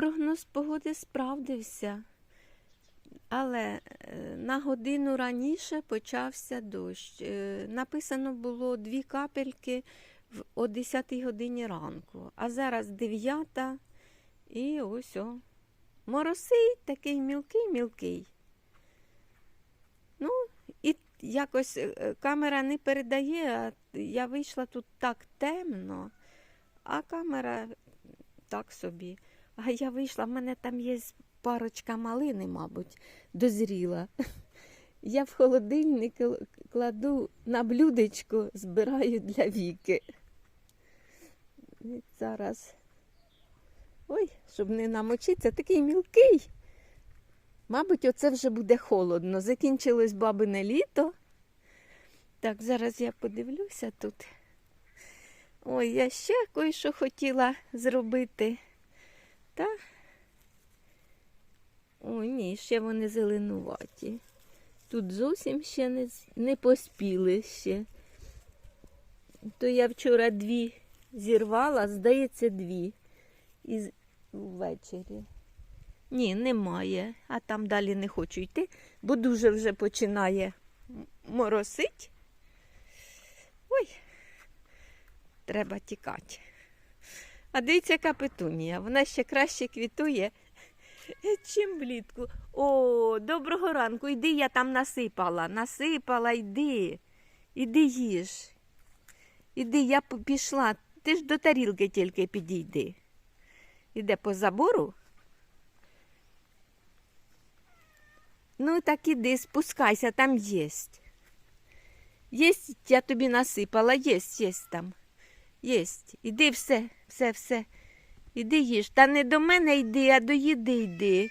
прогноз погоди справдився. Але е, на годину раніше почався дощ. Е, Написано було дві капельки о 10 годині ранку, а зараз 9 і ось о. Моросить такий мілкий-мілкий. Ну, і якось е, камера не передає, а я вийшла тут так темно, а камера так собі. А я вийшла, в мене там є парочка малини, мабуть, дозріла. Я в холодильник кладу на блюдечко, збираю для віки. І зараз. Ой, щоб не намочитися, такий мілкий. Мабуть, оце вже буде холодно. Закінчилось бабине літо. Так, зараз я подивлюся тут. Ой, я ще кое-що хотіла зробити. Та. Ой, ні, ще вони зеленуваті. Тут зовсім ще не, не поспіли ще. То я вчора дві зірвала, здається, дві. І ввечері. Ні, немає. А там далі не хочу йти, бо дуже вже починає моросить. Ой, треба тікати. А дивіться, яка петунія. Вона ще краще квітує, чим влітку. О, доброго ранку. Йди, я там насипала. Насипала, йди. Іди їж. Іди, я пішла. Ти ж до тарілки тільки підійди. Іде по забору. Ну, так іди, спускайся, там єсть. Єсть, я тобі насипала, єсть, єсть там. Єсть. Іди все, все, все. Іди їж. Та не до мене йди, а до їди йди.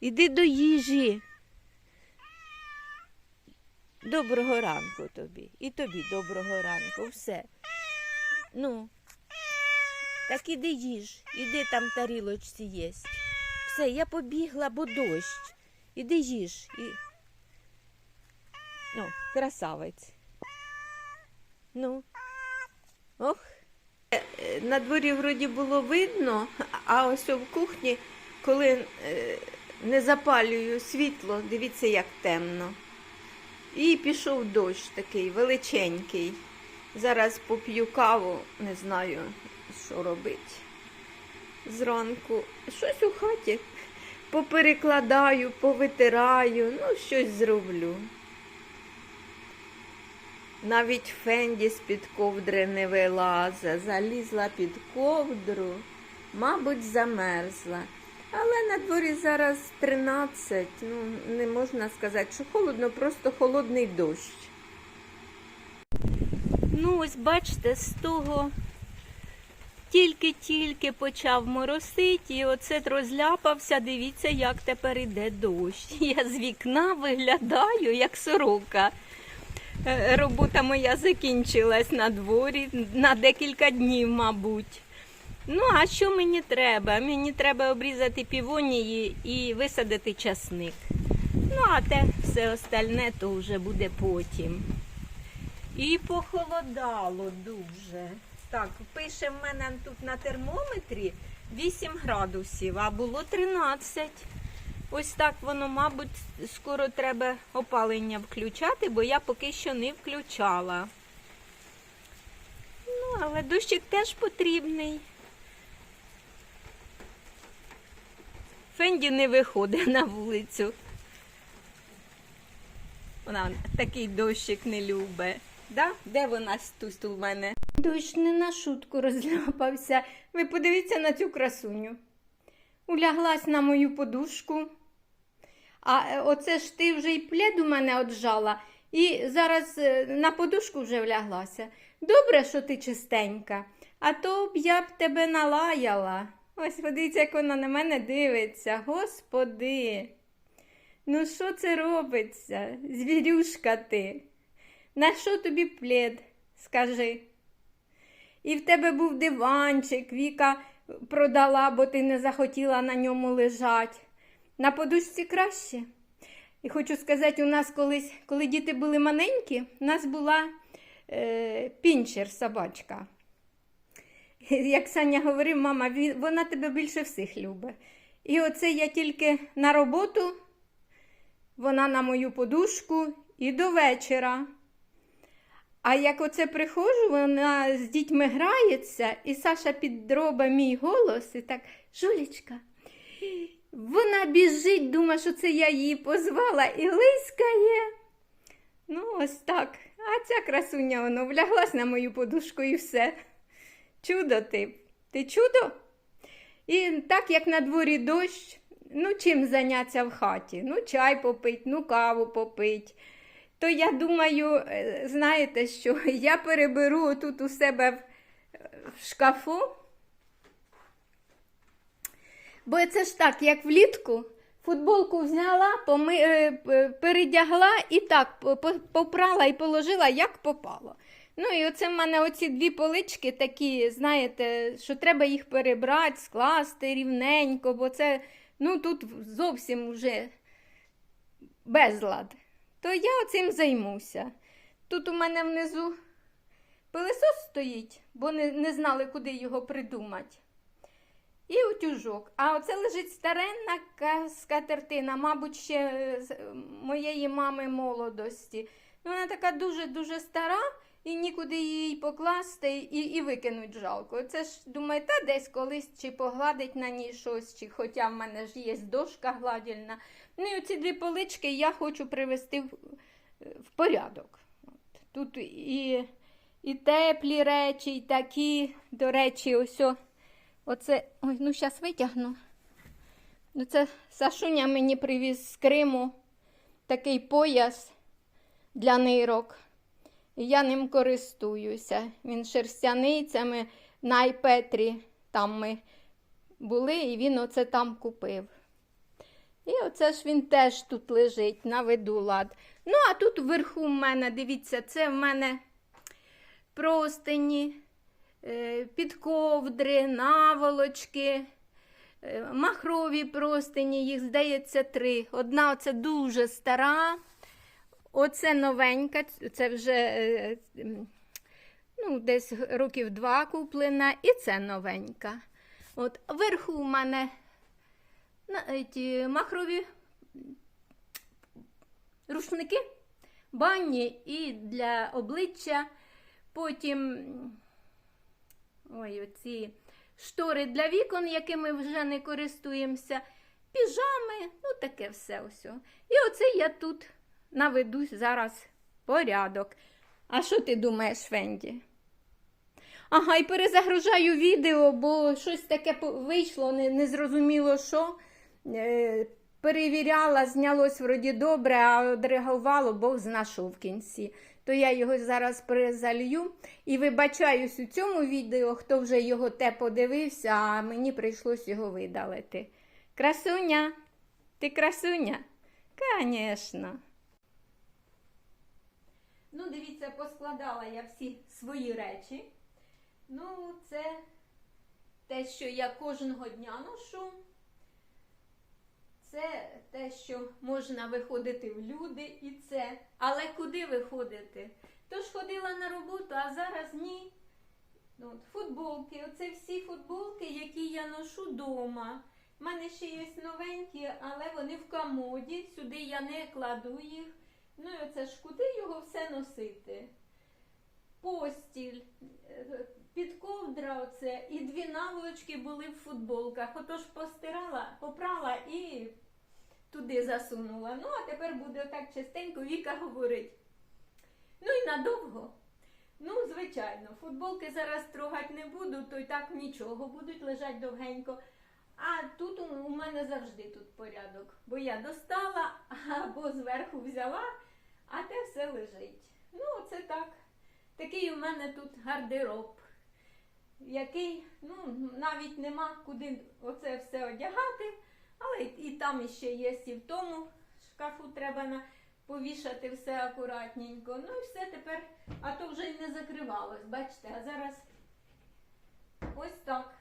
Іди до їжі. Доброго ранку тобі. І тобі доброго ранку. Все. Ну. Так іди їж. Іди там тарілочці єсть. Все, я побігла, бо дощ. Іди їж. І... Ну, красавець. Ну. Ох. Е, е, На дворі вроді було видно, а ось в кухні, коли е, не запалюю світло, дивіться, як темно. І пішов дощ такий величенький. Зараз поп'ю каву, не знаю, що робити. Зранку щось у хаті поперекладаю, повитираю, ну, щось зроблю. Навіть Фенді з-під ковдри не вилаза, залізла під ковдру, мабуть, замерзла. Але на дворі зараз 13, ну не можна сказати, що холодно, просто холодний дощ. Ну, ось бачите, з того тільки-тільки почав моросити, і оце розляпався. Дивіться, як тепер іде дощ. Я з вікна виглядаю, як сорока. Е, Робота моя закінчилась на дворі на декілька днів, мабуть. Ну, а що мені треба? Мені треба обрізати півонії і висадити часник. Ну, а те все остальне то вже буде потім. І похолодало дуже. Так, пише в мене тут на термометрі 8 градусів, а було 13. Ось так воно, мабуть, скоро треба опалення включати, бо я поки що не включала. Ну, але дощик теж потрібний. Фенді не виходить на вулицю. Вона такий дощик не любить. Да? Де вона тут у мене? Дощ не на шутку розляпався. Ви подивіться на цю красуню. Уляглась на мою подушку. А е, оце ж ти вже й плед у мене отжала, і зараз е, на подушку вже вляглася. Добре, що ти чистенька, а то б я б тебе налаяла. Ось подивіться, як вона на мене дивиться. Господи. Ну, що це робиться? Звірюшка ти. На що тобі плед? Скажи. І в тебе був диванчик, Віка продала, бо ти не захотіла на ньому лежати. На подушці краще. І хочу сказати, у нас колись, коли діти були маленькі, у нас була е, пінчер собачка. Як Саня говорив, мама, вона тебе більше всіх любить. І оце я тільки на роботу, вона на мою подушку і до вечора. А як оце приходжу, вона з дітьми грається, і Саша підробить мій голос і так, Жулечка. Вона біжить, думає, що це я її позвала і лискає. Ну, ось так. А ця красуня воно вляглась на мою подушку і все. Чудо ти. Ти чудо? І так як на дворі дощ, ну чим зайнятися в хаті? Ну, чай попить, ну каву попить. То я думаю, е, знаєте що, я переберу тут у себе в, в шкафу. Бо це ж так, як влітку, футболку взяла, поми, е, передягла і так по- по- попрала і положила, як попало. Ну і оце в мене оці дві полички такі, знаєте, що треба їх перебрати, скласти рівненько, бо це ну тут зовсім вже безлад. То я оцим займуся. Тут у мене внизу пилисос стоїть, бо не, не знали, куди його придумати. І утюжок. А оце лежить старенна ка- скатертина, мабуть, ще з моєї мами молодості. Вона така дуже-дуже стара, і нікуди її покласти і, і викинуть жалко. Це ж думаю, та десь колись чи погладить на ній щось, чи хоча в мене ж є дошка гладільна. Ну і оці дві полички я хочу привести в, в порядок. От. Тут і, і теплі речі, і такі, до речі, ось. Оце, ой, ну зараз витягну. Ну, це Сашуня мені привіз з Криму такий пояс для нирок. І я ним користуюся. Він шерстяний, це ми на Айпетрі там ми були, і він оце там купив. І оце ж він теж тут лежить, наведу лад. Ну, а тут вверху в мене, дивіться, це в мене простині, підковдри, наволочки, е, махрові простині, їх здається три. Одна оце дуже стара, оце новенька, це вже е, ну, десь років два куплена, і це новенька. От вверху у мене ті, махрові рушники, банні і для обличчя. Потім ой, оці штори для вікон, якими вже не користуємося, піжами, ну таке все. ось. І оце я тут наведу зараз порядок. А що ти думаєш, Фенді? Ага, і перезагружаю відео, бо щось таке вийшло, не, не зрозуміло що. Е, перевіряла, знялось вроді добре, а одреагувало, бо знайшов в кінці. То я його зараз перезалью і вибачаюсь у цьому відео, хто вже його те подивився, а мені прийшлось його видалити. Красуня, ти красуня? Звісно. Ну, дивіться, поскладала я всі свої речі. Ну, це те, що я кожного дня ношу. Те, що можна виходити в люди, і це. Але куди виходити? Тож ходила на роботу, а зараз ні. Ну, От, футболки. Оце всі футболки, які я ношу вдома. У мене ще є новенькі, але вони в комоді. Сюди я не кладу їх. Ну і оце ж куди його все носити? Постіль, е, підковдра оце, і дві наволочки були в футболках. Отож постирала, попрала і туди засунула. Ну, а тепер буде отак частенько Віка говорить. Ну і надовго. Ну, звичайно, футболки зараз трогати не буду, то й так нічого, будуть лежати довгенько. А тут у мене завжди тут порядок, бо я достала або зверху взяла, а те все лежить. Ну, оце так. Такий у мене тут гардероб, який ну, навіть нема куди оце все одягати, але і, там іще є, і в тому шкафу треба на, повішати все акуратненько. Ну і все тепер, а то вже й не закривалось, бачите, а зараз ось так.